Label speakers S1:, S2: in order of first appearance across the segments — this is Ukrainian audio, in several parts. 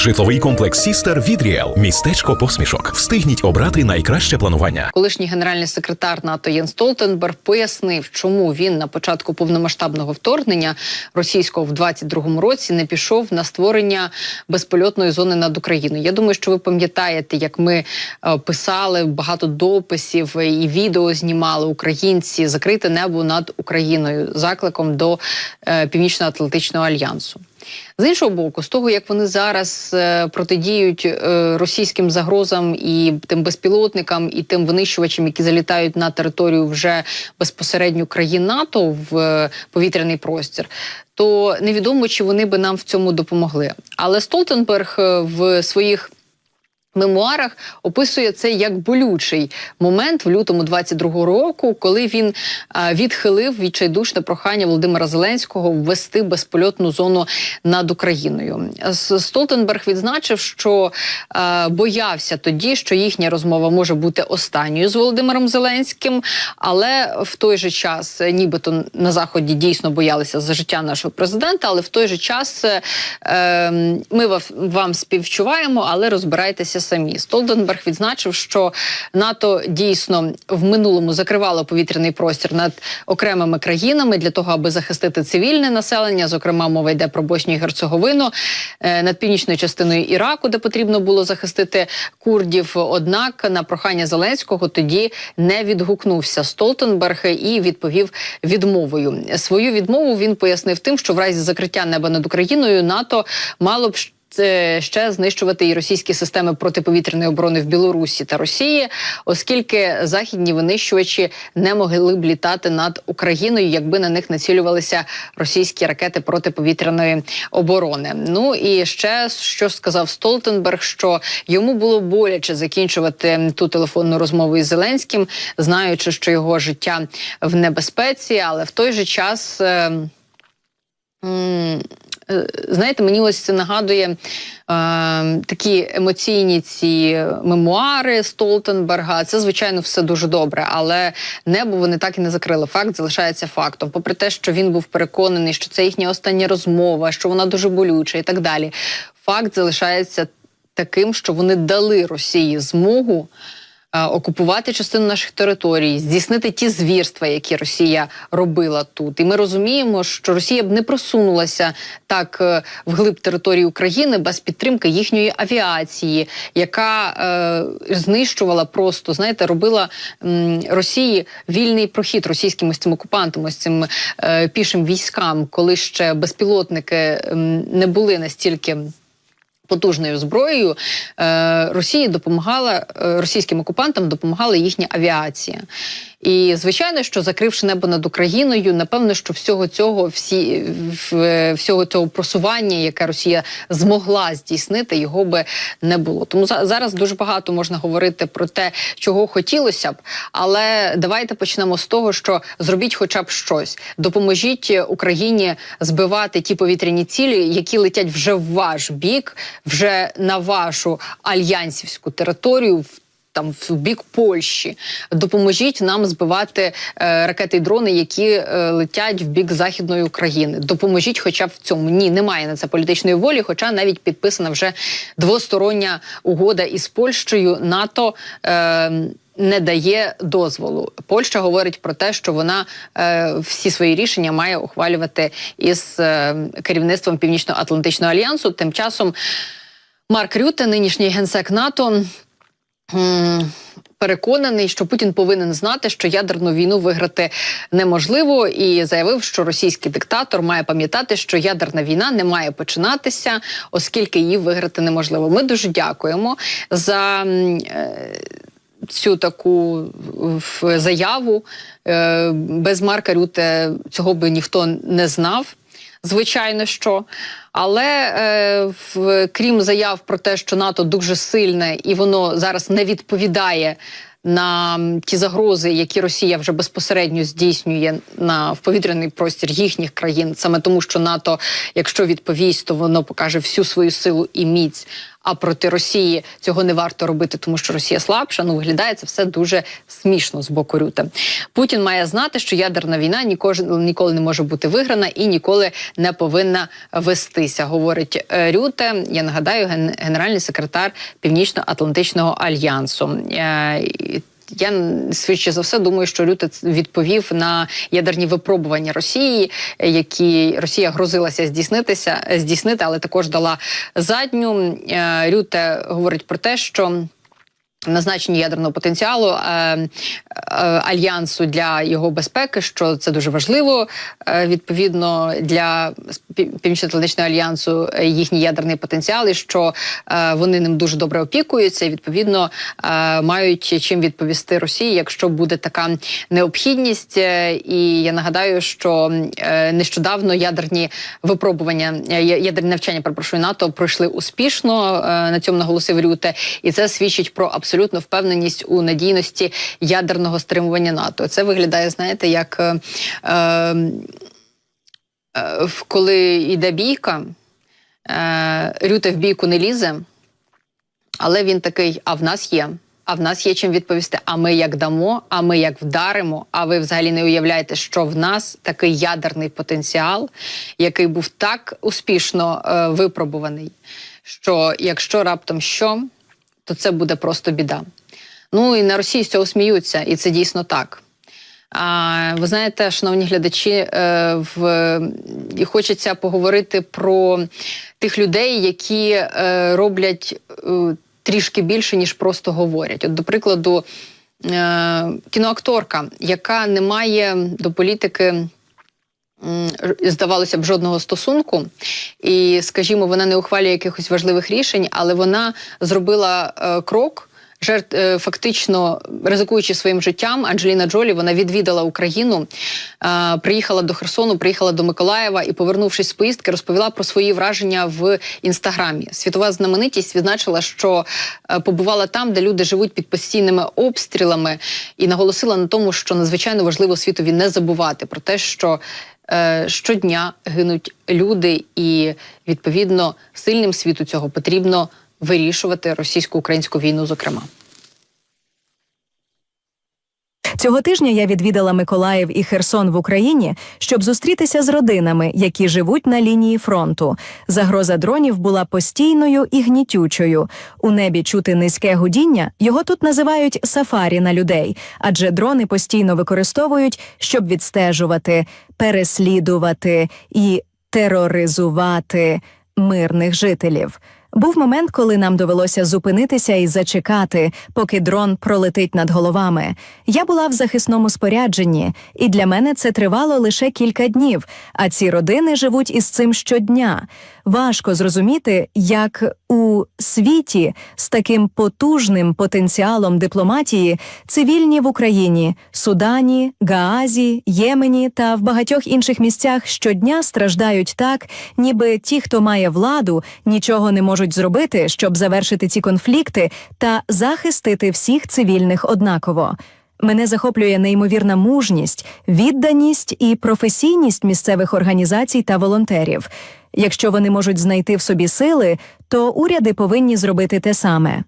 S1: Житловий комплекс Сістер від Ріел. Містечко посмішок. Встигніть обрати найкраще планування.
S2: Колишній генеральний секретар НАТО Єн Столтенберг пояснив, чому він на початку повномасштабного вторгнення російського в 22-му році не пішов на створення безпольотної зони над Україною. Я думаю, що ви пам'ятаєте, як ми е, писали багато дописів і відео знімали українці закрите небо над Україною закликом до е, Північно-Атлантичного альянсу. З іншого боку, з того як вони зараз е, протидіють е, російським загрозам і тим безпілотникам, і тим винищувачам, які залітають на територію вже безпосередньо країн НАТО в е, повітряний простір, то невідомо чи вони би нам в цьому допомогли. Але Столтенберг в своїх мемуарах описує це як болючий момент в лютому 22-го року, коли він відхилив відчайдушне прохання Володимира Зеленського ввести безпольотну зону над Україною. Столтенберг відзначив, що боявся тоді, що їхня розмова може бути останньою з Володимиром Зеленським, але в той же час, е, нібито на заході дійсно боялися за життя нашого президента, але в той же час е, е, ми вам співчуваємо, але розбирайтеся самі. Столтенберг відзначив, що НАТО дійсно в минулому закривало повітряний простір над окремими країнами для того, аби захистити цивільне населення. Зокрема, мова йде про Боснію і Герцеговину е, над північною частиною Іраку, де потрібно було захистити курдів. Однак на прохання Зеленського тоді не відгукнувся Столтенберг і відповів відмовою. Свою відмову він пояснив тим, що в разі закриття неба над Україною НАТО мало б ще знищувати і російські системи протиповітряної оборони в Білорусі та Росії, оскільки західні винищувачі не могли б літати над Україною, якби на них націлювалися російські ракети протиповітряної оборони. Ну і ще що сказав Столтенберг, що йому було боляче закінчувати ту телефонну розмову із Зеленським, знаючи, що його життя в небезпеці, але в той же час. е, м, е, Знаєте, мені ось це нагадує е, такі емоційні ці мемуари Столтенберга. Це звичайно все дуже добре, але небо вони так і не закрили. Факт залишається фактом. Попри те, що він був переконаний, що це їхня остання розмова, що вона дуже болюча і так далі. Факт залишається таким, що вони дали Росії змогу е, окупувати частину наших територій, здійснити ті звірства, які Росія робила тут. І ми розуміємо, що Росія б не просунулася так е, вглиб території України без підтримки їхньої авіації, яка е, знищувала просто, знаєте, робила м, Росії вільний прохід російським ось цим окупантам, ось цим е, пішим військам, коли ще безпілотники м, не були настільки потужною зброєю е, Росії допомагала е, російським окупантам допомагала їхня авіація. І звичайно, що закривши небо над Україною, напевно, що всього цього всі всього цього просування, яке Росія змогла здійснити, його би не було. Тому за- зараз дуже багато можна говорити про те, чого хотілося б. Але давайте почнемо з того, що зробіть хоча б щось. Допоможіть Україні збивати ті повітряні цілі, які летять вже в ваш бік, вже на вашу альянсівську територію. Там в бік Польщі допоможіть нам збивати е, ракети і дрони, які е, летять в бік західної України. Допоможіть, хоча б в цьому ні, немає на це політичної волі. Хоча навіть підписана вже двостороння угода із Польщею. НАТО е, не дає дозволу. Польща говорить про те, що вона е, всі свої рішення має ухвалювати із е, керівництвом Північно-Атлантичного альянсу. Тим часом Марк Рюте, нинішній генсек НАТО. Переконаний, що Путін повинен знати, що ядерну війну виграти неможливо, і заявив, що російський диктатор має пам'ятати, що ядерна війна не має починатися, оскільки її виграти неможливо. Ми дуже дякуємо за е, цю таку заяву. Е, без Марка Рюте цього би ніхто не знав. Звичайно, що. Але е, в, крім заяв про те, що НАТО дуже сильне і воно зараз не відповідає на ті загрози, які Росія вже безпосередньо здійснює на в повітряний простір їхніх країн, саме тому, що НАТО, якщо відповість, то воно покаже всю свою силу і міць. А проти Росії цього не варто робити, тому що Росія слабша. Ну виглядає це все дуже смішно з боку Рюте. Путін має знати, що ядерна війна ніколи, не може бути виграна і ніколи не повинна вестися. Говорить е, Рюте. Я нагадаю, ген- генеральний секретар Північно-Атлантичного альянсу. Е, я свідче за все думаю, що Люте відповів на ядерні випробування Росії, е, які Росія грозилася здійснитися, е, здійснити, але також дала задню. Люте Рюте говорить про те, що. Назначення ядерного потенціалу е, е, альянсу для його безпеки, що це дуже важливо. Е, відповідно для Пі- Північно-Атлантичного альянсу е, їхній ядерний потенціал, і що е, вони ним дуже добре опікуються. і, Відповідно, е, мають чим відповісти Росії, якщо буде така необхідність. Е, І я нагадаю, що е, нещодавно ядерні випробування, е, ядерні навчання, перепрошую, НАТО пройшли успішно. е, На цьому наголосив Рюте, і це свідчить про абсолютну впевненість у надійності ядерного стримування НАТО. Це виглядає, знаєте, як е, е, е, коли йде бійка, е, Рюте в бійку не лізе, але він такий: а в нас є. А в нас є чим відповісти. А ми як дамо, а ми як вдаримо. А ви взагалі не уявляєте, що в нас такий ядерний потенціал, який був так успішно е, випробуваний, що якщо раптом що, то це буде просто біда. Ну і на Росії з цього сміються, і це дійсно так. А, ви знаєте, шановні глядачі, е, в, і хочеться поговорити про тих людей, які е, роблять е, трішки більше, ніж просто говорять. От, до прикладу, кіноакторка, яка не має до політики. Здавалося б, жодного стосунку, і, скажімо, вона не ухвалює якихось важливих рішень, але вона зробила е, крок, жертв е, фактично ризикуючи своїм життям. Анджеліна Джолі вона відвідала Україну, е, приїхала до Херсону, приїхала до Миколаєва і, повернувшись з поїздки, розповіла про свої враження в інстаграмі. Світова знаменитість відзначила, що побувала там, де люди живуть під постійними обстрілами, і наголосила на тому, що надзвичайно важливо світові не забувати про те, що щодня гинуть люди, і відповідно сильним світу цього потрібно вирішувати російсько-українську війну, зокрема.
S3: Цього тижня я відвідала Миколаїв і Херсон в Україні, щоб зустрітися з родинами, які живуть на лінії фронту. Загроза дронів була постійною і гнітючою. У небі чути низьке гудіння. Його тут називають сафарі на людей, адже дрони постійно використовують, щоб відстежувати, переслідувати і тероризувати мирних жителів. Був момент, коли нам довелося зупинитися і зачекати, поки дрон пролетить над головами. Я була в захисному спорядженні, і для мене це тривало лише кілька днів. А ці родини живуть із цим щодня. Важко зрозуміти, як у світі з таким потужним потенціалом дипломатії цивільні в Україні, Судані, Гаазі, Ємені та в багатьох інших місцях щодня страждають так, ніби ті, хто має владу, нічого не можуть зробити, щоб завершити ці конфлікти та захистити всіх цивільних однаково. Мене захоплює неймовірна мужність, відданість і професійність місцевих організацій та волонтерів. Якщо вони можуть знайти в собі сили, то уряди повинні зробити те саме.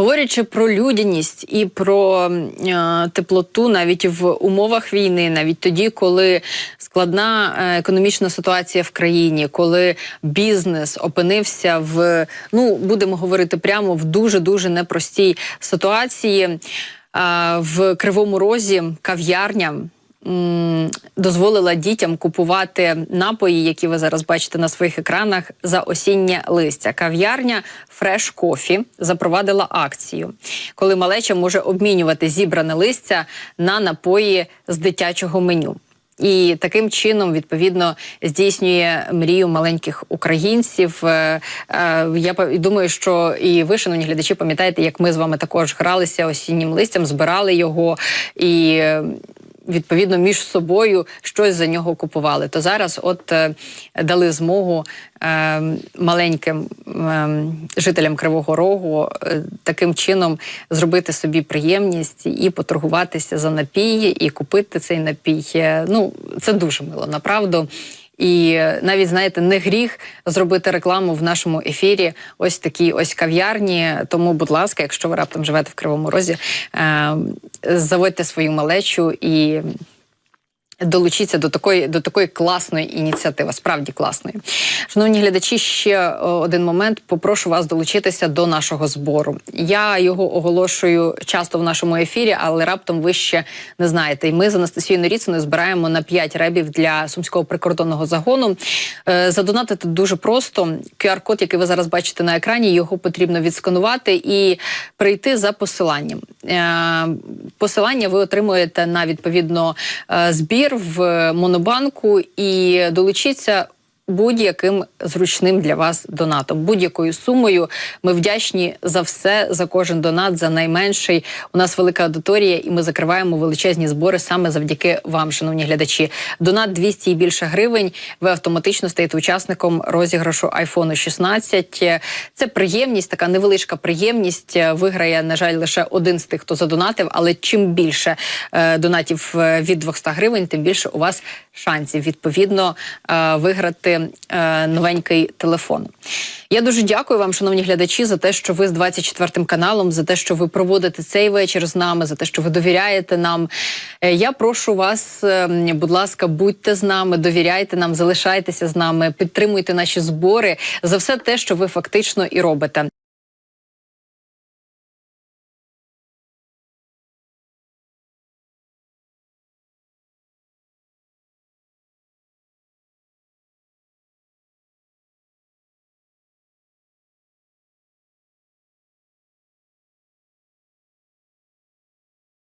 S2: Говорячи про людяність і про е, теплоту, навіть в умовах війни, навіть тоді, коли складна е, економічна ситуація в країні, коли бізнес опинився в ну будемо говорити прямо в дуже дуже непростій ситуації, е, в кривому розі кав'ярня дозволила дітям купувати напої, які ви зараз бачите на своїх екранах, за осіннє листя. Кав'ярня Fresh Coffee запровадила акцію, коли малеча може обмінювати зібране листя на напої з дитячого меню. І таким чином відповідно здійснює мрію маленьких українців. Е, е, Я думаю, що і ви, шановні глядачі, пам'ятаєте, як ми з вами також гралися осіннім листям, збирали його і. Відповідно, між собою щось за нього купували. То зараз, от е, дали змогу е, маленьким е, жителям Кривого Рогу таким чином зробити собі приємність і поторгуватися за напій, і купити цей напій. Ну, це дуже мило, направду. І е, навіть знаєте, не гріх зробити рекламу в нашому ефірі. Ось такій ось кав'ярні. Тому, будь ласка, якщо ви раптом живете в Кривому Розі, е, заводьте свою малечу і. Долучіться до такої до такої класної ініціативи, справді класної. Шановні глядачі, ще е, один момент. Попрошу вас долучитися до нашого збору. Я його оголошую часто в нашому ефірі, але раптом ви ще не знаєте. І ми з Анастасією Норіциною збираємо на 5 ребів для сумського прикордонного загону. Е, Задонатити дуже просто. QR-код, який ви зараз бачите на екрані, його потрібно відсканувати і прийти за посиланням. Е, Посилання ви отримуєте на відповідно е, збір в Монобанку і долучіться. Будь-яким зручним для вас донатом, будь-якою сумою. Ми вдячні за все, за кожен донат, за найменший. У нас велика аудиторія, і ми закриваємо величезні збори саме завдяки вам, шановні глядачі. Донат 200 і більше гривень. Ви автоматично стаєте учасником розіграшу iPhone 16. Це приємність, така невеличка приємність. Виграє, на жаль, лише один з тих, хто задонатив. Але чим більше е, донатів е, від 200 гривень, тим більше у вас шансів відповідно е, виграти е, новенький телефон. Я дуже дякую вам, шановні глядачі, за те, що ви з 24 каналом, за те, що ви проводите цей вечір з нами, за те, що ви довіряєте нам. Е, Я прошу вас, е, будь ласка, будьте з нами, довіряйте нам, залишайтеся з нами, підтримуйте наші збори за все те, що ви фактично і робите.